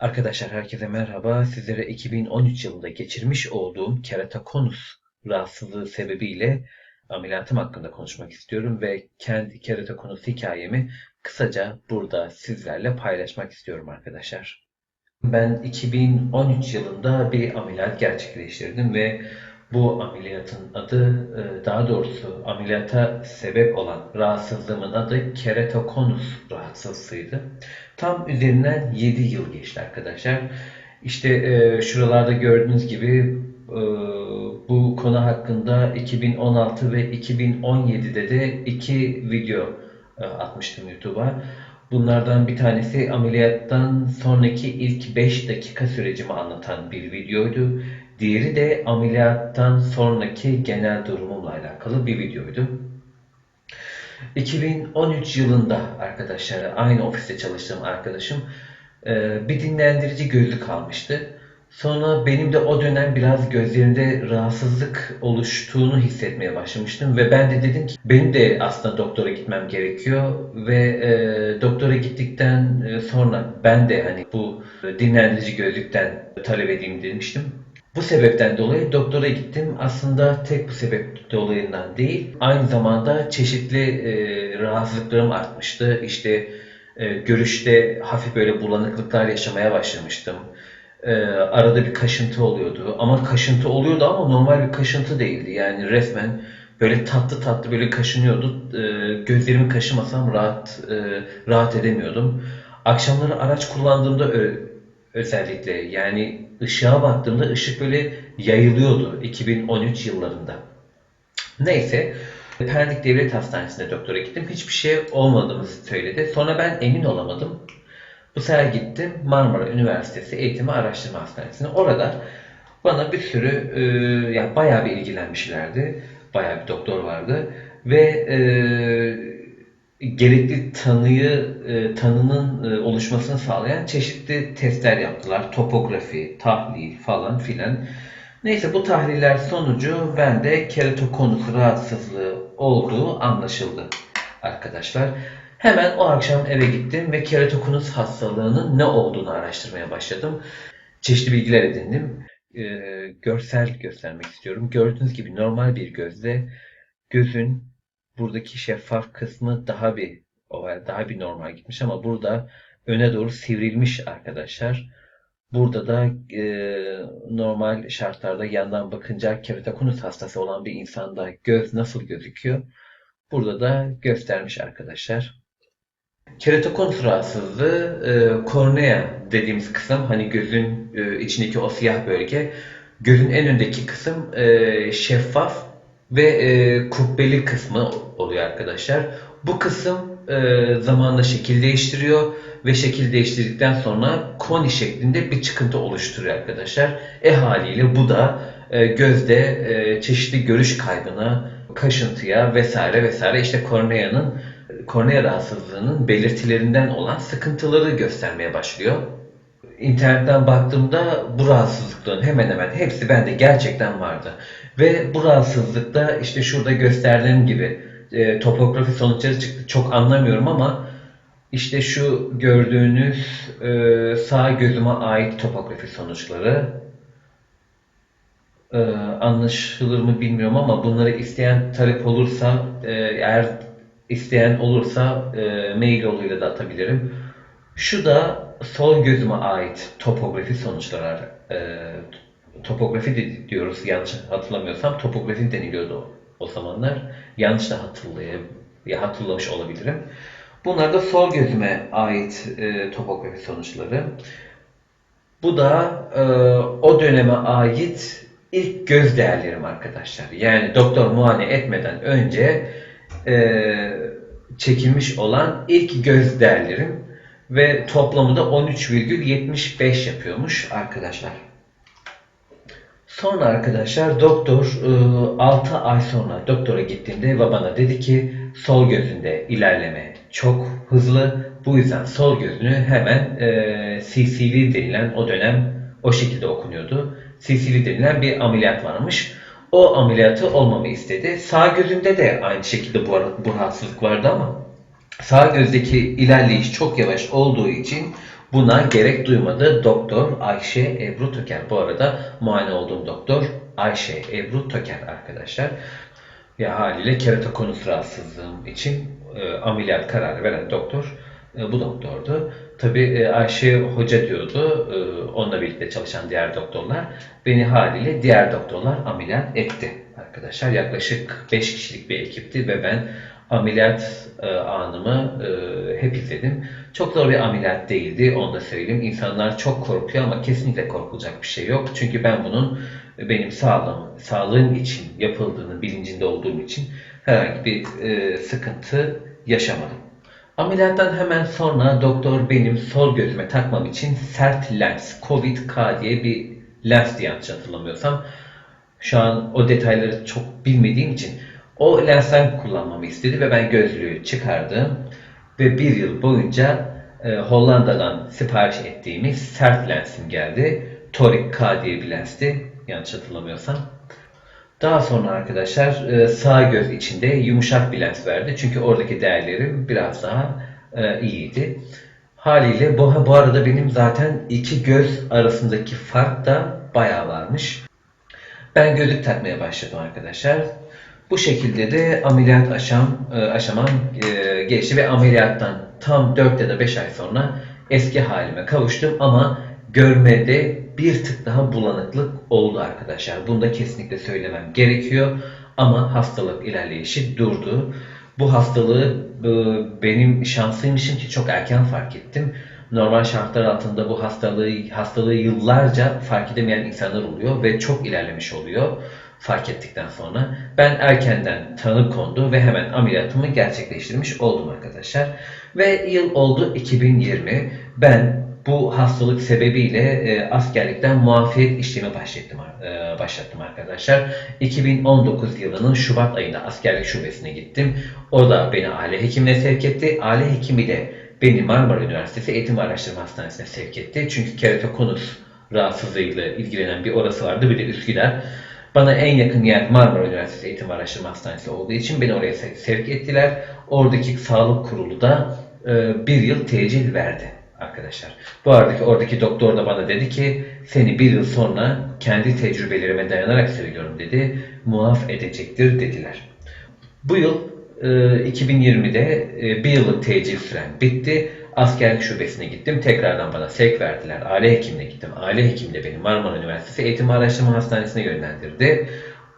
Arkadaşlar herkese merhaba. Sizlere 2013 yılında geçirmiş olduğum keratokonus rahatsızlığı sebebiyle ameliyatım hakkında konuşmak istiyorum ve kendi keratokonus hikayemi kısaca burada sizlerle paylaşmak istiyorum arkadaşlar. Ben 2013 yılında bir ameliyat gerçekleştirdim ve bu ameliyatın adı, e, daha doğrusu ameliyata sebep olan rahatsızlığımın adı keratokonus rahatsızlığıydı. Tam üzerinden 7 yıl geçti arkadaşlar. İşte e, şuralarda gördüğünüz gibi e, bu konu hakkında 2016 ve 2017'de de iki video e, atmıştım YouTube'a. Bunlardan bir tanesi ameliyattan sonraki ilk 5 dakika sürecimi anlatan bir videoydu. Diğeri de ameliyattan sonraki genel durumumla alakalı bir videoydu. 2013 yılında arkadaşlar aynı ofiste çalıştığım arkadaşım e, bir dinlendirici gözlük almıştı. Sonra benim de o dönem biraz gözlerimde rahatsızlık oluştuğunu hissetmeye başlamıştım ve ben de dedim ki benim de aslında doktora gitmem gerekiyor ve e, doktora gittikten e, sonra ben de hani bu dinlendirici gözlükten talep edeyim demiştim. Bu sebepten dolayı doktora gittim. Aslında tek bu sebep dolayından değil. Aynı zamanda çeşitli e, rahatsızlıklarım artmıştı. İşte e, görüşte hafif böyle bulanıklıklar yaşamaya başlamıştım. E, arada bir kaşıntı oluyordu. Ama kaşıntı oluyordu ama normal bir kaşıntı değildi. Yani resmen böyle tatlı tatlı böyle kaşınıyordu. E, gözlerimi kaşımasam rahat e, rahat edemiyordum. Akşamları araç kullandığımda özellikle yani ışığa baktığımda ışık böyle yayılıyordu 2013 yıllarında. Neyse Pendik Devlet Hastanesi'nde doktora gittim. Hiçbir şey olmadığını söyledi. Sonra ben emin olamadım. Bu sefer gittim Marmara Üniversitesi Eğitim ve Araştırma Hastanesi'ne. Orada bana bir sürü e, ya bayağı bir ilgilenmişlerdi. Bayağı bir doktor vardı ve e, gerekli tanıyı e, tanının e, oluşmasını sağlayan çeşitli testler yaptılar. Topografi, tahlil falan filan. Neyse bu tahliller sonucu bende keratokonus rahatsızlığı olduğu anlaşıldı arkadaşlar. Hemen o akşam eve gittim ve keratokonus hastalığının ne olduğunu araştırmaya başladım. Çeşitli bilgiler edindim. Ee, görsel göstermek istiyorum. Gördüğünüz gibi normal bir gözle gözün buradaki şeffaf kısmı daha bir daha bir normal gitmiş ama burada öne doğru sivrilmiş arkadaşlar. Burada da e, normal şartlarda yandan bakınca keratokonus hastası olan bir insanda göz nasıl gözüküyor? Burada da göstermiş arkadaşlar. Keratokonus rahatsızlığı e, kornea dediğimiz kısım hani gözün e, içindeki o siyah bölge gözün en öndeki kısım e, şeffaf ve e, kubbeli kısmı oluyor arkadaşlar. Bu kısım e, zamanla şekil değiştiriyor ve şekil değiştirdikten sonra koni şeklinde bir çıkıntı oluşturuyor arkadaşlar. E haliyle bu da e, gözde e, çeşitli görüş kaybına, kaşıntıya vesaire vesaire işte korneanın kornea rahatsızlığının belirtilerinden olan sıkıntıları göstermeye başlıyor. İnternetten baktığımda bu rahatsızlıkların hemen hemen hepsi bende gerçekten vardı. Ve bu rahatsızlıkta işte şurada gösterdiğim gibi e, topografi sonuçları çıktı. Çok anlamıyorum ama işte şu gördüğünüz e, sağ gözüme ait topografi sonuçları e, anlaşılır mı bilmiyorum ama bunları isteyen talep olursa e, eğer isteyen olursa e, mail yoluyla da atabilirim. Şu da sol gözüme ait topografi sonuçları. E, topografi diyoruz yanlış hatırlamıyorsam topografi deniliyordu o, o zamanlar. Yanlış da hatırlayayım, ya hatırlamış olabilirim. Bunlar da sol gözüme ait e, topografi sonuçları. Bu da e, o döneme ait ilk göz değerlerim arkadaşlar. Yani doktor muayene etmeden önce e, çekilmiş olan ilk göz değerlerim ve toplamı da 13,75 yapıyormuş arkadaşlar. Sonra arkadaşlar doktor 6 ay sonra doktora gittiğimde ve bana dedi ki sol gözünde ilerleme çok hızlı. Bu yüzden sol gözünü hemen e, CCV denilen o dönem o şekilde okunuyordu. CCV denilen bir ameliyat varmış. O ameliyatı olmamı istedi. Sağ gözümde de aynı şekilde bu, bu rahatsızlık vardı ama sağ gözdeki ilerleyiş çok yavaş olduğu için Buna gerek duymadı doktor Ayşe Ebru Töker. Bu arada muayene olduğum doktor Ayşe Ebru Töker arkadaşlar. Ya haliyle keratokonus rahatsızlığım için e, ameliyat kararı veren doktor e, bu doktordu. Tabii e, Ayşe hoca diyordu, e, onunla birlikte çalışan diğer doktorlar. Beni haliyle diğer doktorlar ameliyat etti arkadaşlar. Yaklaşık 5 kişilik bir ekipti ve ben ameliyat e, anımı e, hep izledim. Çok zor bir ameliyat değildi, onu da söyleyeyim. İnsanlar çok korkuyor ama kesinlikle korkulacak bir şey yok. Çünkü ben bunun benim sağlığım, sağlığım için yapıldığını bilincinde olduğum için herhangi bir e, sıkıntı yaşamadım. Ameliyattan hemen sonra doktor benim sol gözüme takmam için sert lens, Covid-K diye bir lens diye hatırlamıyorsam. Şu an o detayları çok bilmediğim için o lensten kullanmamı istedi ve ben gözlüğü çıkardım. Ve bir yıl boyunca e, Hollanda'dan sipariş ettiğimiz sert lensim geldi. Toric K diye bir lensti yanlış hatırlamıyorsam. Daha sonra arkadaşlar e, sağ göz içinde yumuşak bir lens verdi. Çünkü oradaki değerlerim biraz daha e, iyiydi. Haliyle bu, bu arada benim zaten iki göz arasındaki fark da bayağı varmış. Ben gözlük takmaya başladım arkadaşlar. Bu şekilde de ameliyat aşam, e, aşamam e, geçti ve ameliyattan tam 4 ya da 5 ay sonra eski halime kavuştum ama görmede bir tık daha bulanıklık oldu arkadaşlar. Bunu da kesinlikle söylemem gerekiyor. Ama hastalık ilerleyişi durdu. Bu hastalığı e, benim şansıymışım ki çok erken fark ettim. Normal şartlar altında bu hastalığı hastalığı yıllarca fark edemeyen insanlar oluyor ve çok ilerlemiş oluyor fark ettikten sonra. Ben erkenden tanı kondu ve hemen ameliyatımı gerçekleştirmiş oldum arkadaşlar. Ve yıl oldu 2020. Ben bu hastalık sebebiyle e, askerlikten muafiyet işlemi başlattım, e, başlattım arkadaşlar. 2019 yılının Şubat ayında askerlik şubesine gittim. O da beni aile hekimine sevk etti. Aile hekimi de beni Marmara Üniversitesi Eğitim Araştırma Hastanesi'ne sevk etti. Çünkü keratokonus rahatsızlığıyla ilgilenen bir orası vardı. Bir de Üsküdar. Bana en yakın yer Marmara Üniversitesi Eğitim Araştırma Hastanesi olduğu için beni oraya sevk ettiler. Oradaki sağlık kurulu da e, bir yıl tecil verdi arkadaşlar. Bu aradaki oradaki doktor da bana dedi ki seni bir yıl sonra kendi tecrübelerime dayanarak söylüyorum dedi. Muaf edecektir dediler. Bu yıl e, 2020'de e, bir yıllık tecil süren bitti. Askerlik şubesine gittim. Tekrardan bana sevk verdiler. Aile hekimine gittim. Aile hekim de beni Marmara Üniversitesi Eğitim Araştırma Hastanesi'ne yönlendirdi.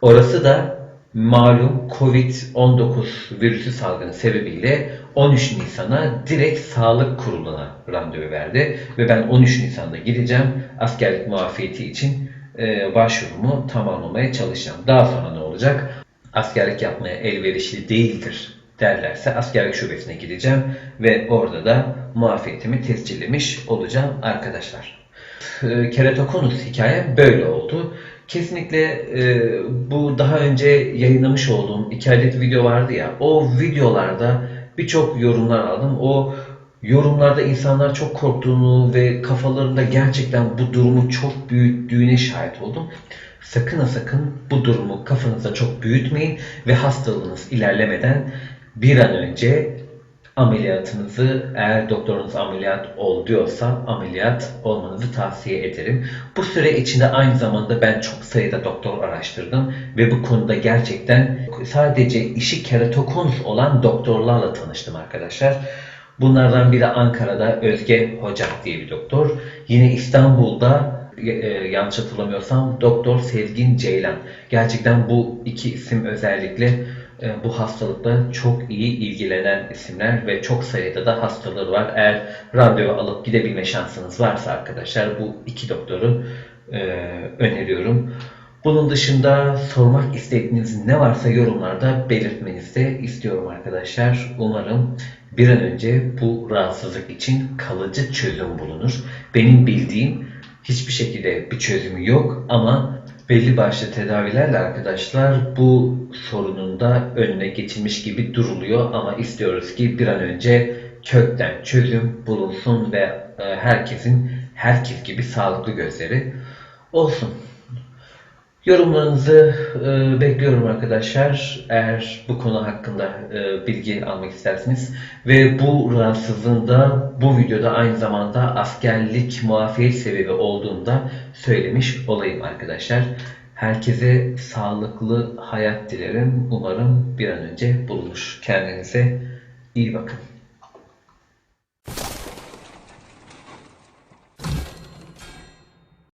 Orası da malum Covid-19 virüsü salgını sebebiyle 13 Nisan'a direkt sağlık kuruluna randevu verdi. Ve ben 13 Nisan'da gideceğim. Askerlik muafiyeti için e, başvurumu tamamlamaya çalışacağım. Daha sonra ne olacak? Askerlik yapmaya elverişli değildir derlerse askerlik şubesine gideceğim ve orada da muafiyetimi tescillemiş olacağım arkadaşlar. E, keratokonus hikaye böyle oldu. Kesinlikle e, bu daha önce yayınlamış olduğum iki adet video vardı ya. O videolarda birçok yorumlar aldım. O yorumlarda insanlar çok korktuğunu ve kafalarında gerçekten bu durumu çok büyüttüğüne şahit oldum. Sakın ha sakın bu durumu kafanızda çok büyütmeyin ve hastalığınız ilerlemeden bir an önce ameliyatınızı eğer doktorunuz ameliyat ol diyorsa ameliyat olmanızı tavsiye ederim. Bu süre içinde aynı zamanda ben çok sayıda doktor araştırdım ve bu konuda gerçekten sadece işi keratokonus olan doktorlarla tanıştım arkadaşlar. Bunlardan biri Ankara'da Özge Hocak diye bir doktor. Yine İstanbul'da e, yanlış hatırlamıyorsam Doktor Sezgin Ceylan. Gerçekten bu iki isim özellikle e, bu hastalıkla çok iyi ilgilenen isimler ve çok sayıda da hastaları var. Eğer randevu alıp gidebilme şansınız varsa arkadaşlar bu iki doktoru e, öneriyorum. Bunun dışında sormak istediğiniz ne varsa yorumlarda belirtmenizi de istiyorum arkadaşlar. Umarım bir an önce bu rahatsızlık için kalıcı çözüm bulunur. Benim bildiğim hiçbir şekilde bir çözümü yok ama belli başlı tedavilerle arkadaşlar bu sorunun da önüne geçilmiş gibi duruluyor ama istiyoruz ki bir an önce kökten çözüm bulunsun ve e, herkesin herkes gibi sağlıklı gözleri olsun. Yorumlarınızı e, bekliyorum arkadaşlar. Eğer bu konu hakkında e, bilgi almak isterseniz ve bu rahatsızlığın da bu videoda aynı zamanda askerlik muafiyet sebebi olduğunda söylemiş olayım arkadaşlar. Herkese sağlıklı hayat dilerim. Umarım bir an önce bulunur. Kendinize iyi bakın.